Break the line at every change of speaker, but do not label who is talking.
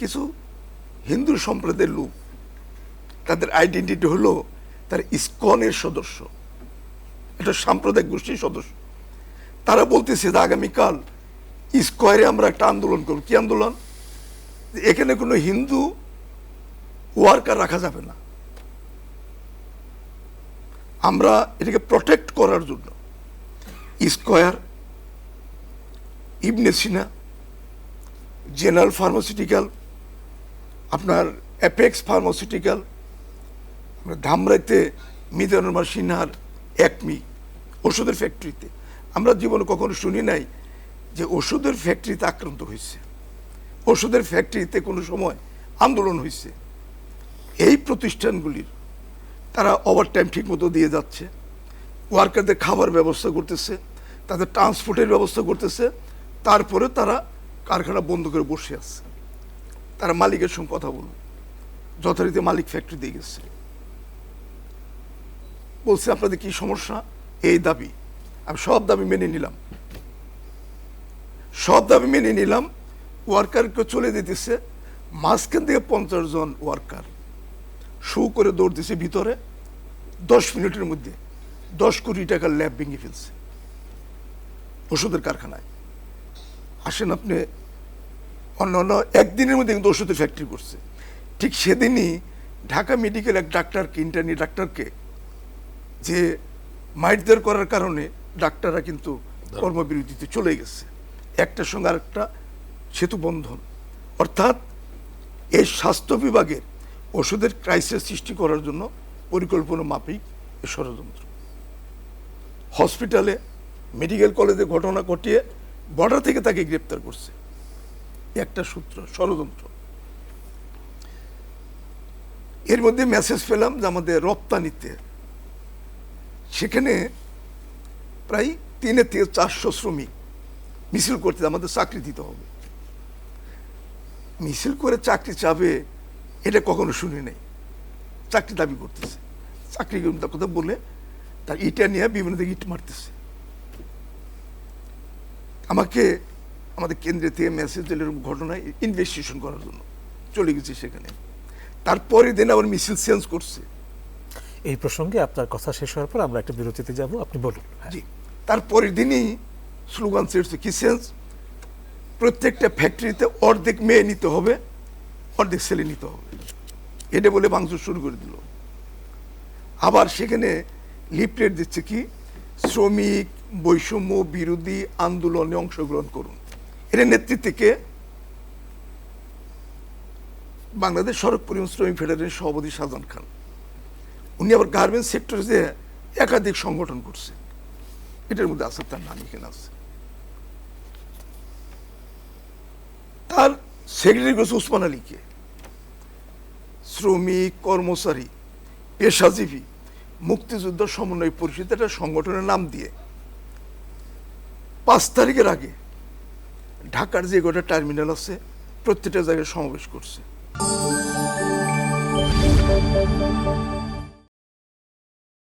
কিছু হিন্দু সম্প্রদায়ের লোক, তাদের আইডেন্টিটি হলো তার ইসকনের সদস্য এটা সাম্প্রদায়িক গোষ্ঠীর সদস্য। তারা বলতেছে যে আগামীকাল স্কোয়ারে আমরা একটা আন্দোলন করব। কি আন্দোলন? এখানে কোনো হিন্দু ওয়ার্কার রাখা যাবে না। আমরা এটাকে প্রটেক্ট করার জন্য Square Ibne Sina, General pharmaceutical আপনার অ্যাপেক্স ফার্মাসিউটিক্যাল ধামরাইতে মিজানুর সিনহার একমি ওষুধের ফ্যাক্টরিতে আমরা জীবনে কখনো শুনি নাই যে ওষুধের ফ্যাক্টরিতে আক্রান্ত হয়েছে। ওষুধের ফ্যাক্টরিতে কোনো সময় আন্দোলন হয়েছে। এই প্রতিষ্ঠানগুলির তারা ওভারটাইম ঠিকমতো দিয়ে যাচ্ছে ওয়ার্কারদের খাবার ব্যবস্থা করতেছে, তাদের ট্রান্সপোর্টের ব্যবস্থা করতেছে তারপরে তারা কারখানা বন্ধ করে বসে আছে। তারা মালিকের সঙ্গে কথা বলবে। যথারীতি মালিক ফ্যাক্টরি দিয়ে গেছে। বলছে, আপনাদের কি সমস্যা? এই দাবি। আমি সব দাবি মেনে নিলাম। সব দাবি মেনে নিলাম। ওয়ার্কারকে চলে দিতেছে মাঝখান থেকে পঞ্চাশ জন ওয়ার্কার শু করে দৌড় দিছে ভিতরে। দশ মিনিটের মধ্যে দশ কোটি টাকার ল্যাব ভেঙে ফেলছে। ওষুধের কারখানায়। আসেন আপনি অন্য অন্য একদিনের মধ্যে কিন্তু ওষুধের ফ্যাক্টরি করছে। ঠিক সেদিনই ঢাকা মেডিকেল এক ডাক্তারকে ইন্টারনি ডাক্তারকে যে মাইটদের করার কারণে ডাক্তাররা কিন্তু কর্মবিরতিতে চলে গেছে। একটার সঙ্গে আরেকটা সেতু বন্ধন। অর্থাৎ এই স্বাস্থ্য বিভাগের ওষুধের ক্রাইসিস সৃষ্টি করার জন্য পরিকল্পনা মাফিক এ ষড়যন্ত্র। হসপিটালে মেডিকেল কলেজে ঘটনা ঘটিয়ে বর্ডার থেকে তাকে গ্রেপ্তার করছে। একটা সূত্র, ষড়যন্ত্র। এর মধ্যে মেসেজ পেলাম যে আমাদের রপ্তানিতে। সেখানে প্রায় তিনে থেকে চারশো শ্রমিক মিছিল করতে আমাদের চাকরি দিতে হবে। মিছিল করে চাকরি চাবে, এটা কখনো শুনি নাই। চাকরি দাবি করতেছে। চাকরি কথা বলে তার ইটা নিয়ে বিভিন্ন দিকে ইট মারতেছে। আমাকে আমাদের কেন্দ্রে থেকে মেসেজ দিল এরকম ঘটনায় ইনভেস্টিগেশন করার জন্য চলে গেছি সেখানে। তারপরের দিন আবার মিছিল চেঞ্জ করছে।
এই প্রসঙ্গে আপনার কথা শেষ হওয়ার পর আমরা একটা বিরতিতে যাব আপনি বলুন। হ্যাঁ।
জি। তারপরের দিনই স্লোগান ছেড়েছে কি সেন্স প্রত্যেকটা ফ্যাক্টরিতে অর্ধেক মেয়ে নিতে হবে অর্ধেক ছেলে নিতে হবে। এটা বলে মাংস শুরু করে দিল। আবার সেখানে লিফলেট দিচ্ছে কি শ্রমিক বৈষম্য বিরোধী আন্দোলনে অংশগ্রহণ করুন। এটা নেতৃত্বে কে? বাংলাদেশ সড়ক পরিবহন শ্রমিক ফেডারেশনের সভাপতি শাহজাহান খান। উনি আবার গার্মেন্টস সেক্টরে যে একাধিক সংগঠন করছে, এটার মধ্যে আছে তার নাম এখানে আছে। তার সেক্রেটারি করেছে উসমান আলীকে শ্রমিক, কর্মচারী, পেশাজীবী, মুক্তিযুদ্ধ সমন্বয় পরিষদ একটা সংগঠনের নাম দিয়ে। পাঁচ তারিখের আগে ঢাকার যে গোটা টার্মিনাল আছে প্রত্যেকটা জায়গায় সমাবেশ করছে।